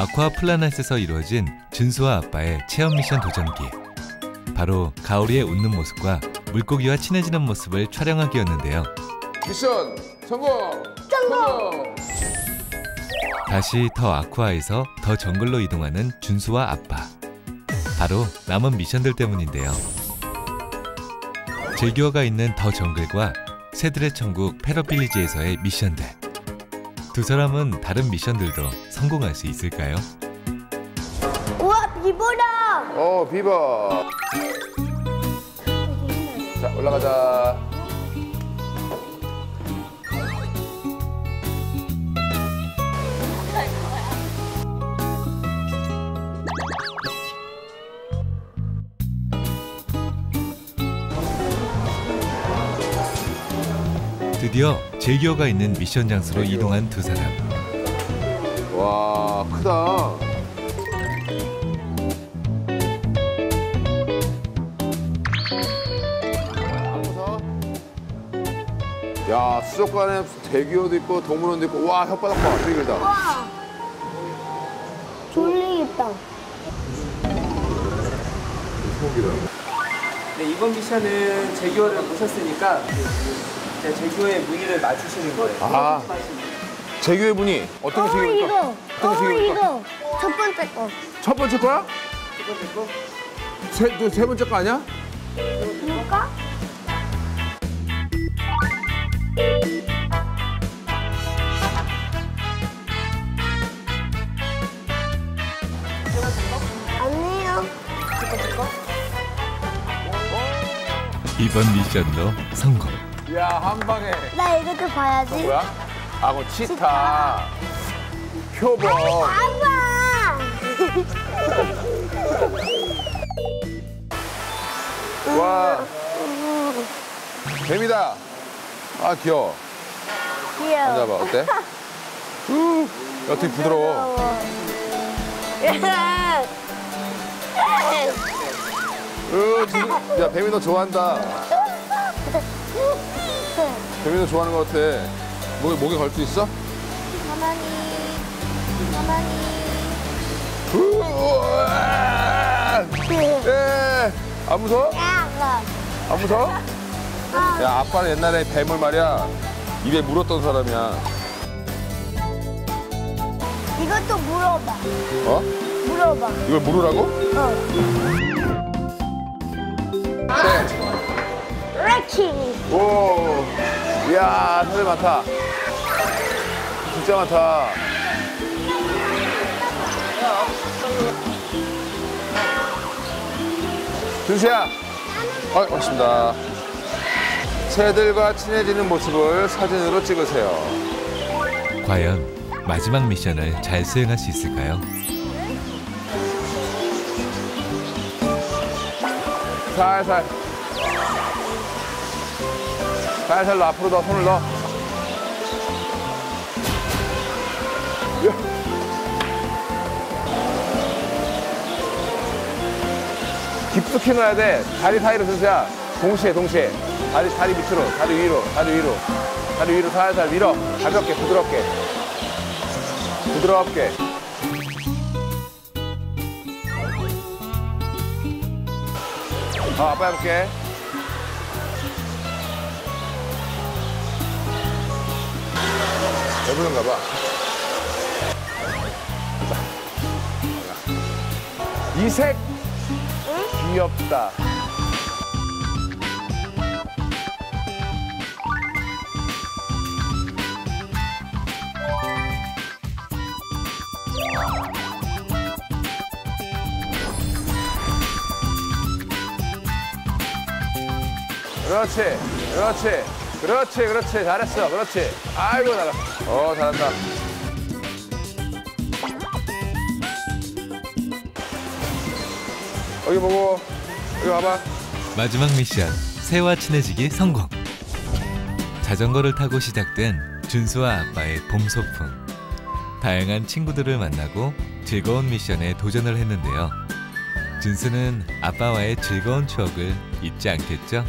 아쿠아 플라넷에서 이루어진 준수와 아빠의 체험 미션 도전기. 바로 가오리의 웃는 모습과 물고기와 친해지는 모습을 촬영하기였는데요. 미션 성공! 성공! 다시 더 아쿠아에서 더 정글로 이동하는 준수와 아빠. 바로 남은 미션들 때문인데요. 제규어가 있는 더 정글과 새들의 천국 페러빌리지에서의 미션들. 두 사람은 다른 미션들도 성공할 수 있을까요? 우와 비보다. 어 비버. 자 올라가자. 드디어 제규어가 있는 미션 장소로 이동한 두 사람. 와 크다. 야 수족관에 대기어도 있고 동물원도 있고 와 혓바닥 봐 되게 길다. 와. 졸리겠다. 소고기다. 네, 이번 미션은 제규어를 보셨으니까 이 제 제규어의 무늬를 맞추시는 거예요. 아. 재규의 분이 어떤 게어 재규일까? 이거. 어떤 게어 재규일까? 이거. 첫 번째 거. 첫 번째 거야? 첫 번째 거. 세, 또세 번째 거 아니야? 뭘까? 아니요. 이번 미션도 성공. 야, 한 방에. 나 이것도 봐야지. 뭐야? 악어 치타. 표범. 아빠. 와. 뱀이다. 아, 귀여워. 귀여워. 앉아봐. 어때? 우, 어떻게 부드러워. 으, 야, 뱀이 너 좋아한다. 뱀이 너 좋아하는 것 같아. 목에, 목에 걸 수 있어? 가만히. 가만히. 예! 안 무서워? 야, 안 무서워? 야, 아빠는 옛날에 뱀을 말이야. 입에 물었던 사람이야. 이것도 물어봐. 어? 물어봐. 이걸 물으라고? 어. 네. 레킹. 오. 이야, 사실 많다. 진짜 많다. 준수야. 어, 고맙습니다. 새들과 친해지는 모습을 사진으로 찍으세요. 과연 마지막 미션을 잘 수행할 수 있을까요? 살살. 살살 너 앞으로 더 손을 넣어. 야. 깊숙이 넣어야 돼. 다리 사이로 순수야. 동시에, 동시에. 다리, 다리 밑으로, 다리 위로, 다리 위로. 다리 위로 살살 밀어. 가볍게, 부드럽게. 부드럽게. 어, 아빠 해볼게. 배부른가 봐. 이색 귀엽다. 그렇지, 그렇지, 그렇지, 그렇지, 잘했어, 그렇지. 아이고 잘했어. 어, 잘한다. 여기 보고, 여기 와봐. 마지막 미션 새와 친해지기 성공. 자전거를 타고 시작된 준수와 아빠의 봄 소풍. 다양한 친구들을 만나고 즐거운 미션에 도전을 했는데요. 준수는 아빠와의 즐거운 추억을 잊지 않겠죠?